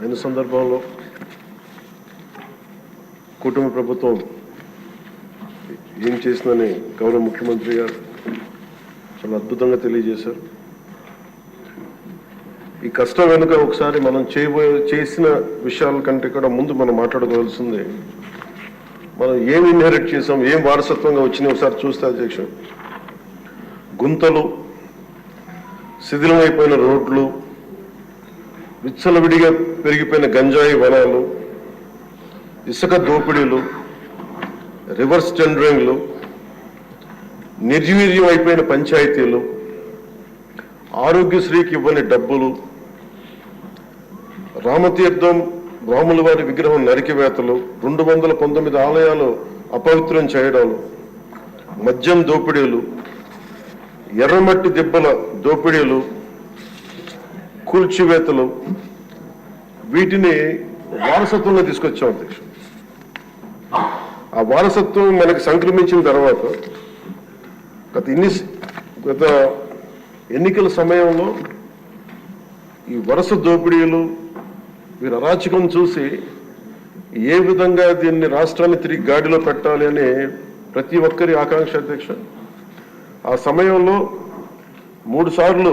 అయిన సందర్భంలో కుటుంబ ప్రభుత్వం ఏం చేసిందని గౌరవ ముఖ్యమంత్రి గారు చాలా అద్భుతంగా తెలియజేశారు. ఈ కష్టం వెనుక ఒకసారి మనం చేయబోయే చేసిన విషయాల కంటే కూడా ముందు మనం మాట్లాడుకోవాల్సింది మనం ఏం ఇన్హెరిట్ చేసాం ఏం వారసత్వంగా వచ్చినాయి ఒకసారి చూస్తే అధ్యక్షుడు. గుంతలు శిథిలమైపోయిన రోడ్లు విచ్చలవిడిగా పెరిగిపోయిన గంజాయి వనాలు ఇసుక దోపిడీలు రివర్స్ టెండరింగ్లు నిర్వీర్యం అయిపోయిన పంచాయతీలు ఆరోగ్యశ్రీకి ఇవ్వని డబ్బులు రామతీర్థం రాముల వారి విగ్రహం నరికివేతలు రెండు వందల పంతొమ్మిది ఆలయాలు అపవిత్రం చేయడాలు మద్యం దోపిడీలు ఎర్రమట్టి దెబ్బల దోపిడీలు కూల్చివేతలు వీటిని వారసత్వంగా తీసుకొచ్చాం అధ్యక్షుడు. ఆ వారసత్వం మనకి సంక్రమించిన తర్వాత గత ఇన్ని గత ఎన్నికల సమయంలో ఈ వరుస దోపిడీలు వీరి అరాచకం చూసి ఏ విధంగా దీన్ని రాష్ట్రాన్ని తిరిగి గాడిలో పెట్టాలి అని ప్రతి ఒక్కరి ఆకాంక్ష అధ్యక్ష. ఆ సమయంలో మూడు సార్లు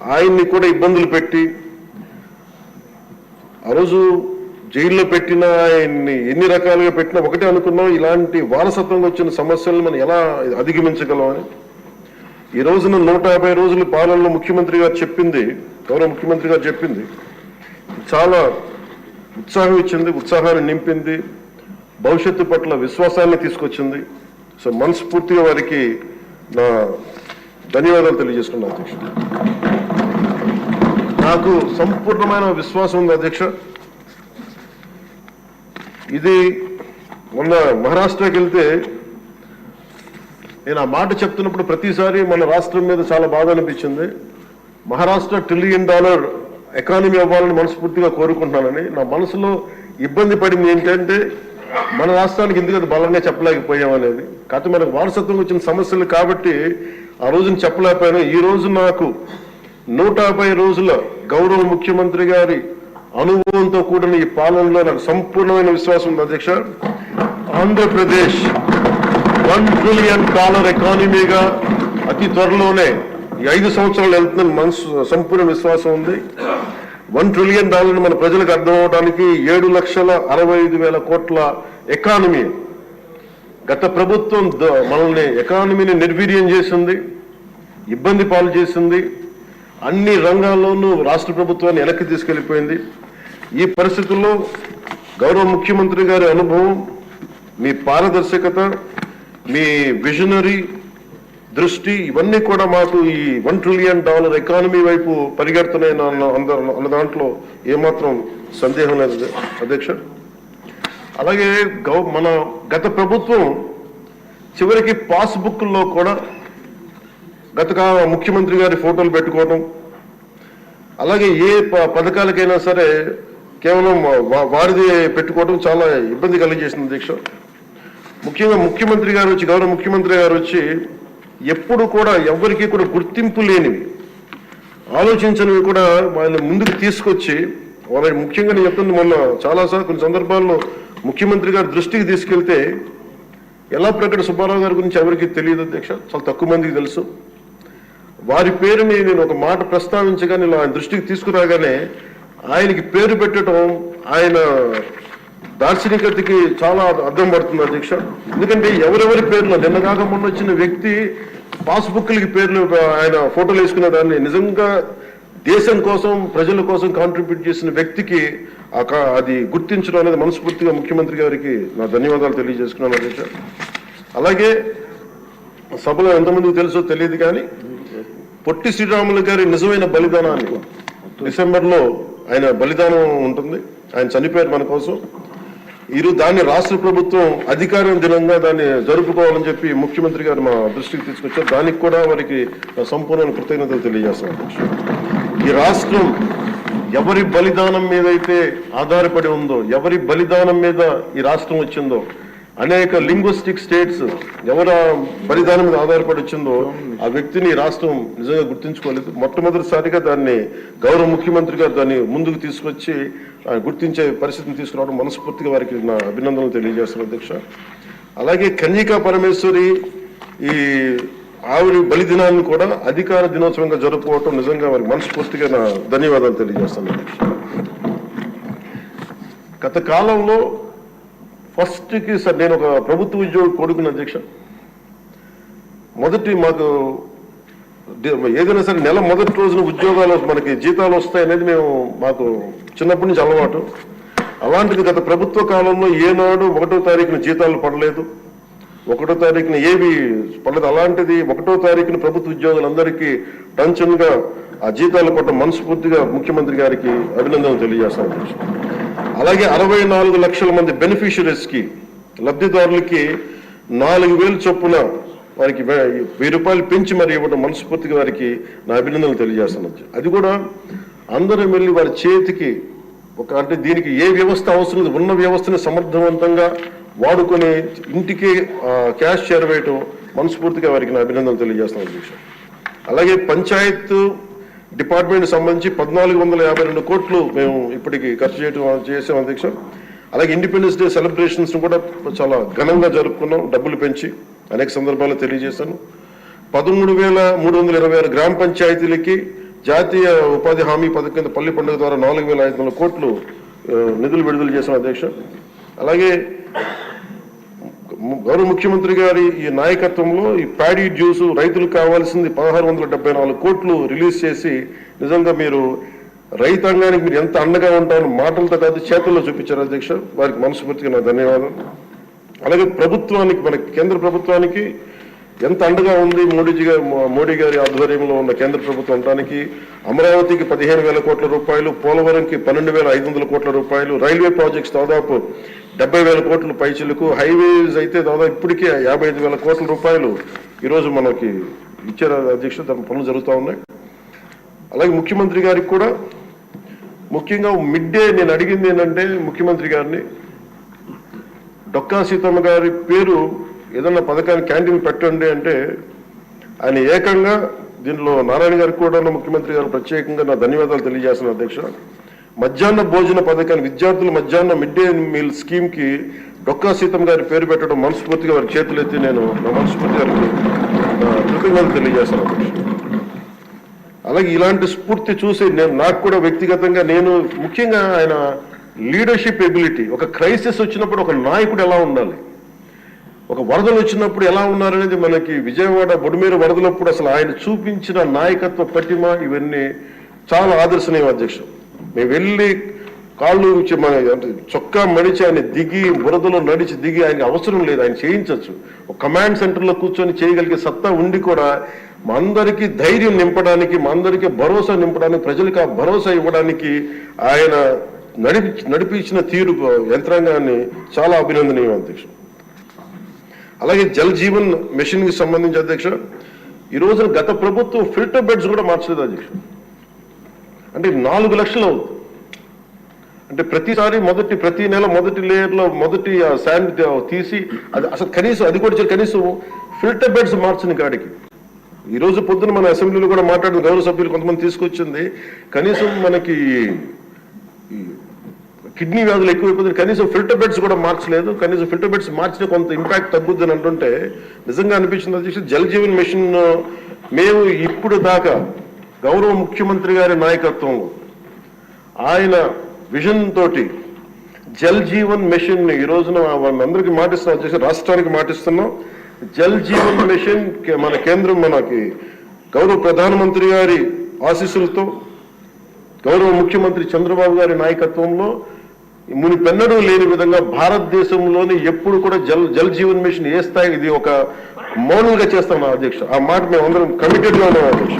ఆయన్ని కూడా ఇబ్బందులు పెట్టి ఆ రోజు జైల్లో పెట్టిన ఆయన్ని ఎన్ని రకాలుగా పెట్టినా ఒకటే అనుకున్నాం ఇలాంటి వారసత్వంగా వచ్చిన సమస్యలను మనం ఎలా అధిగమించగలం అని. ఈ రోజున నూట యాభై రోజులు పాలనలో ముఖ్యమంత్రి గారు చెప్పింది గౌరవ ముఖ్యమంత్రి గారు చెప్పింది. చాలా ఉత్సాహం ఇచ్చింది ఉత్సాహాన్ని నింపింది భవిష్యత్తు పట్ల విశ్వాసాన్ని తీసుకొచ్చింది. సో మనస్ఫూర్తిగా వారికి నా ధన్యవాదాలు తెలియజేసుకున్నాను అధ్యక్షుడు. నాకు సంపూర్ణమైన విశ్వాసం ఉంది అధ్యక్ష. ఇది మొన్న మహారాష్ట్రకి వెళ్తే నేను ఆ మాట చెప్తున్నప్పుడు ప్రతిసారి మన రాష్ట్రం మీద చాలా బాధ అనిపించింది. మహారాష్ట్ర ట్రిలియన్ డాలర్ ఎకానమీ అవ్వాలని మనస్ఫూర్తిగా కోరుకుంటున్నానని. నా మనసులో ఇబ్బంది పడింది ఏంటంటే మన రాష్ట్రానికి ఎందుకు అది బలంగా చెప్పలేకపోయాం అనేది కాకపోతే మనకు వారసత్వం వచ్చిన సమస్యలు కాబట్టి ఆ రోజున చెప్పలేకపోయాను. ఈ రోజు నాకు నూట యాభై రోజుల గౌరవ ముఖ్యమంత్రి గారి అనుభవంతో కూడిన ఈ పాలనలో నాకు సంపూర్ణమైన విశ్వాసం ఉంది. అధ్యక్ష ఆంధ్రప్రదేశ్ వన్ ట్రిలియన్ డాలర్ ఎకానమీగా అతి త్వరలోనే ఈ ఐదు సంవత్సరాలు వెళ్తుందని మనసు సంపూర్ణ విశ్వాసం ఉంది. వన్ ట్రిలియన్ డాలర్ మన ప్రజలకు అర్థం అవడానికి ఏడు లక్షల అరవై ఐదు వేల కోట్ల ఎకానమీ. గత ప్రభుత్వం మనల్ని ఎకానమీని నిర్వీర్యం చేసింది ఇబ్బంది పాలు చేసింది అన్ని రంగాల్లోనూ రాష్ట్ర ప్రభుత్వాన్ని వెనక్కి తీసుకెళ్ళిపోయింది ఈ పరిస్థితుల్లో గౌరవ ముఖ్యమంత్రి గారి అనుభవం మీ పారదర్శకత మీ విజనరీ దృష్టి ఇవన్నీ కూడా మాకు ఈ వన్ ట్రిలియన్ డాలర్ ఎకానమీ వైపు పరిగెడుతున్నాయి అన్న అన్న దాంట్లో ఏమాత్రం సందేహం లేదు అధ్యక్ష. అలాగే గౌ మన గత ప్రభుత్వం చివరికి పాస్బుక్లో కూడా గత ముఖ్యమంత్రి గారి ఫోటోలు పెట్టుకోవడం అలాగే ఏ ప- పథకాలకైనా సరే కేవలం వారిది పెట్టుకోవడం చాలా ఇబ్బంది కలిగజేసింది దీక్ష. ముఖ్యంగా ముఖ్యమంత్రి గారు వచ్చి గౌరవ ముఖ్యమంత్రి గారు వచ్చి ఎప్పుడు కూడా ఎవరికి కూడా గుర్తింపు లేనివి ఆలోచించనివి కూడా వాళ్ళని ముందుకు తీసుకొచ్చి వాళ్ళ ముఖ్యంగా నేను చెప్తుంది మొన్న చాలాసార్లు కొన్ని సందర్భాల్లో ముఖ్యమంత్రి గారి దృష్టికి తీసుకెళ్తే ఎలా ప్రకట సుబ్బారావు గారి గురించి ఎవరికి తెలియదు అధ్యక్ష చాలా తక్కువ మందికి తెలుసు. వారి పేరుని నేను ఒక మాట ప్రస్తావించగా నేను ఆయన దృష్టికి తీసుకురాగానే ఆయనకి పేరు పెట్టడం ఆయన దార్శనికతకి చాలా అర్థం పడుతుంది అధ్యక్ష. ఎందుకంటే ఎవరెవరి పేర్లు నిన్నగాక మొన్న వచ్చిన వ్యక్తి పాస్బుక్లకి పేర్లు ఆయన ఫోటోలు వేసుకున్న దాన్ని నిజంగా దేశం కోసం ప్రజల కోసం కాంట్రిబ్యూట్ చేసిన వ్యక్తికి అది గుర్తించడం అనేది మనస్ఫూర్తిగా ముఖ్యమంత్రి గారికి నా ధన్యవాదాలు తెలియజేసుకున్నాను అధ్యక్ష. అలాగే సభలో ఎంతమందికి తెలుసో తెలియదు కానీ పొట్టి శ్రీరాములు గారి నిజమైన బలిదానాన్ని డిసెంబర్లో ఆయన బలిదానం ఉంటుంది. ఆయన చనిపోయారు మన కోసం. ఈరోజు దాన్ని రాష్ట్ర ప్రభుత్వం అధికారం దినంగా దాన్ని జరుపుకోవాలని చెప్పి ముఖ్యమంత్రి గారు మా దృష్టికి తీసుకొచ్చారు. దానికి కూడా వారికి సంపూర్ణ కృతజ్ఞతలు తెలియజేస్తాను ఈ రాష్ట్రం ఎవరి బలిదానం మీద అయితే ఆధారపడి ఉందో ఎవరి బలిదానం మీద ఈ రాష్ట్రం వచ్చిందో అనేక లింగ్విస్టిక్ స్టేట్స్ ఎవరు బలిదానం మీద ఆధారపడి వచ్చిందో ఆ వ్యక్తిని రాష్ట్రం నిజంగా గుర్తించుకోలేదు. మొట్టమొదటిసారిగా దాన్ని గౌరవ ముఖ్యమంత్రి గారు దాన్ని ముందుకు తీసుకొచ్చి గుర్తించే పరిస్థితిని తీసుకురావడం మనస్ఫూర్తిగా వారికి నా అభినందనలు తెలియజేస్తున్నాను అధ్యక్ష. అలాగే కన్యకా పరమేశ్వరి ఈ ఆవిడ బలిదినాన్ని కూడా అధికార దినోత్సవంగా జరుపుకోవటం నిజంగా వారికి మనస్ఫూర్తిగా నా ధన్యవాదాలు తెలియజేస్తాను అధ్యక్ష. గత కాలంలో ఫస్ట్కి సార్ నేను ఒక ప్రభుత్వ ఉద్యోగి కొడుకుని అధ్యక్ష. మొదటి మాకు ఏదైనా సరే నెల మొదటి రోజున ఉద్యోగాలు మనకి జీతాలు వస్తాయనేది మేము మాకు చిన్నప్పటి నుంచి అలవాటు. అలాంటిది గత ప్రభుత్వ కాలంలో ఏనాడు ఒకటో తారీఖున జీతాలు పడలేదు. ఒకటో తారీఖున ఏవి పడలేదు. అలాంటిది ఒకటో తారీఖున ప్రభుత్వ ఉద్యోగులందరికీ టెన్షన్గా ఆ జీతాలు పడటం మనస్ఫూర్తిగా ముఖ్యమంత్రి గారికి అభినందనలు తెలియజేస్తాను. అలాగే అరవై నాలుగు లక్షల మంది బెనిఫిషరీస్కి లబ్ధిదారులకి నాలుగు వేలు చొప్పున వారికి వెయ్యి రూపాయలు పెంచి మరి ఇవ్వడం మనస్ఫూర్తిగా వారికి నా అభినందనలు తెలియజేస్తాను అది కూడా అందరూ వెళ్ళి వారి చేతికి ఒక అంటే దీనికి ఏ వ్యవస్థ అవసరం లేదు. ఉన్న వ్యవస్థని సమర్థవంతంగా వాడుకొని ఇంటికి క్యాష్ చేరవేయటం మనస్ఫూర్తిగా వారికి నా అభినందనలు తెలియజేస్తాను అధ్యక్ష. అలాగే పంచాయత్ డిపార్ట్మెంట్ సంబంధించి పద్నాలుగు వందల యాభై రెండు కోట్లు మేము ఇప్పటికి ఖర్చు చేయడం చేసాం అధ్యక్ష. అలాగే ఇండిపెండెన్స్ డే సెలబ్రేషన్స్ కూడా చాలా ఘనంగా జరుపుకున్నాం డబ్బులు పెంచి అనేక సందర్భాల్లో తెలియజేశాను. పదమూడు వేల మూడు వందల ఇరవై ఆరు గ్రామ పంచాయతీలకి జాతీయ ఉపాధి హామీ పథకం కింద పల్లి పండుగ ద్వారా నాలుగు వేల ఐదు వందల కోట్లు నిధులు విడుదల చేశాం అధ్యక్ష. అలాగే గౌరవ ముఖ్యమంత్రి గారి ఈ నాయకత్వంలో ఈ ప్యాడీ జ్యూస్ రైతులకు కావాల్సింది పదహారు వందల డెబ్బై నాలుగు కోట్లు రిలీజ్ చేసి నిజంగా మీరు రైతాంగానికి మీరు ఎంత అండగా ఉంటారని మాటలతో కాదు చేతుల్లో చూపించారు అధ్యక్ష. వారికి మనస్ఫూర్తిగా నా ధన్యవాదాలు. అలాగే ప్రభుత్వానికి మన కేంద్ర ప్రభుత్వానికి ఎంత అండగా ఉంది మోడీజీ గారి మోడీ గారి ఆధ్వర్యంలో ఉన్న కేంద్ర ప్రభుత్వం ఉండడానికి అమరావతికి పదిహేను వేల కోట్ల రూపాయలు పోలవరంకి పన్నెండు వేల ఐదు వందల కోట్ల రూపాయలు రైల్వే ప్రాజెక్ట్స్ దాదాపు డెబ్బై వేల కోట్ల పైచులకు హైవేస్ అయితే దాదాపు ఇప్పటికే యాభై ఐదు వేల కోట్ల రూపాయలు ఈరోజు మనకి ఇచ్చారు అధ్యక్ష దాని పనులు జరుగుతూ ఉన్నాయి. అలాగే ముఖ్యమంత్రి గారికి కూడా ముఖ్యంగా మిడ్ డే నేను అడిగింది ఏంటంటే ముఖ్యమంత్రి గారిని డొక్కా సీతమ్మ గారి పేరు ఏదన్నా పథకాన్ని క్యాంటీన్ పెట్టండి అంటే ఆయన ఏకంగా దీనిలో నారాయణ గారికి కూడా ముఖ్యమంత్రి గారు ప్రత్యేకంగా నా ధన్యవాదాలు తెలియజేస్తున్న అధ్యక్ష. మధ్యాహ్న భోజన పథకాన్ని విద్యార్థులు మధ్యాహ్న మిడ్ డే మీల్ స్కీమ్కి డొక్కా సీతమ్మ గారి పేరు పెట్టడం మనస్ఫూర్తిగా వారి చేతులు ఎత్తి నేను నా మనస్ఫూర్తి గారికి కృతజ్ఞతలు తెలియజేస్తున్నాను అలాగే ఇలాంటి స్ఫూర్తి చూసి నేను నాకు కూడా వ్యక్తిగతంగా నేను ముఖ్యంగా ఆయన లీడర్షిప్ ఎబిలిటీ ఒక క్రైసిస్ వచ్చినప్పుడు ఒక నాయకుడు ఎలా ఉండాలి? ఒక వరదలు వచ్చినప్పుడు ఎలా ఉన్నారనేది మనకి విజయవాడ బొడిమేరు వరదలప్పుడు అసలు ఆయన చూపించిన నాయకత్వ పటిమ ఇవన్నీ చాలా ఆదర్శనీయం అధ్యక్షుడు. మేము వెళ్ళి కాళ్ళు మన అంటే చొక్కా మడిచి ఆయన దిగి బురదలో నడిచి దిగి ఆయనకి అవసరం లేదు ఆయన చేయించవచ్చు ఒక కమాండ్ సెంటర్లో కూర్చొని చేయగలిగే సత్తా ఉండి కూడా మా అందరికీ ధైర్యం నింపడానికి మా అందరికీ భరోసా నింపడానికి ప్రజలకు ఆ భరోసా ఇవ్వడానికి ఆయన నడిపి నడిపించిన తీరు యంత్రాంగాన్ని చాలా అభినందనీయం అధ్యక్షుడు. అలాగే జల్ జీవన్ మిషన్కి సంబంధించి అధ్యక్ష ఈ రోజున గత ప్రభుత్వం ఫిల్టర్ బెడ్స్ కూడా మార్చలేదు అధ్యక్ష. అంటే నాలుగు లక్షలు అవుతుంది అంటే ప్రతిసారి మొదటి ప్రతి నెల మొదటి లేయర్లో మొదటి శాండ్ తీసి అది అసలు కనీసం అది కూడా కనీసం ఫిల్టర్ బెడ్స్ మార్చిన కాడికి. ఈ రోజు పొద్దున మన అసెంబ్లీలో కూడా మాట్లాడిన గౌరవ సభ్యులు కొంతమంది తీసుకొచ్చింది. కనీసం మనకి కిడ్నీ వ్యాధులు ఎక్కువైపోతుంది. కనీసం ఫిల్టర్ బెడ్స్ కూడా మార్చలేదు. కనీసం ఫిల్టర్ బెడ్స్ మార్చిన కొంత ఇంపాక్ట్ తగ్గుద్దని అంటుంటే నిజంగా అనిపించింది అధ్యక్ష జల్ జీవన్ మిషన్ మేము ఇప్పుడు దాకా గౌరవ ముఖ్యమంత్రి గారి నాయకత్వంలో ఆయన విజన్ తోటి జల్ జీవన్ మిషన్ ఈ రోజున అందరికి మాటిస్తున్నాం అధ్యక్ష రాష్ట్రానికి మాటిస్తున్నాం. జల్ జీవన్ మిషన్ కే- మన కేంద్రం మనకి గౌరవ ప్రధానమంత్రి గారి ఆశీస్సులతో గౌరవ ముఖ్యమంత్రి చంద్రబాబు గారి నాయకత్వంలో మునిపెన్నడూ లేని విధంగా భారతదేశంలోని ఎప్పుడు కూడా జల్ జల్ జీవన్ మిషన్ ఏ స్థాయి ఇది ఒక మౌనంగా చేస్తాం అధ్యక్ష. ఆ మాట మేము అందరం కమిటెడ్గా ఉన్నాం అధ్యక్ష.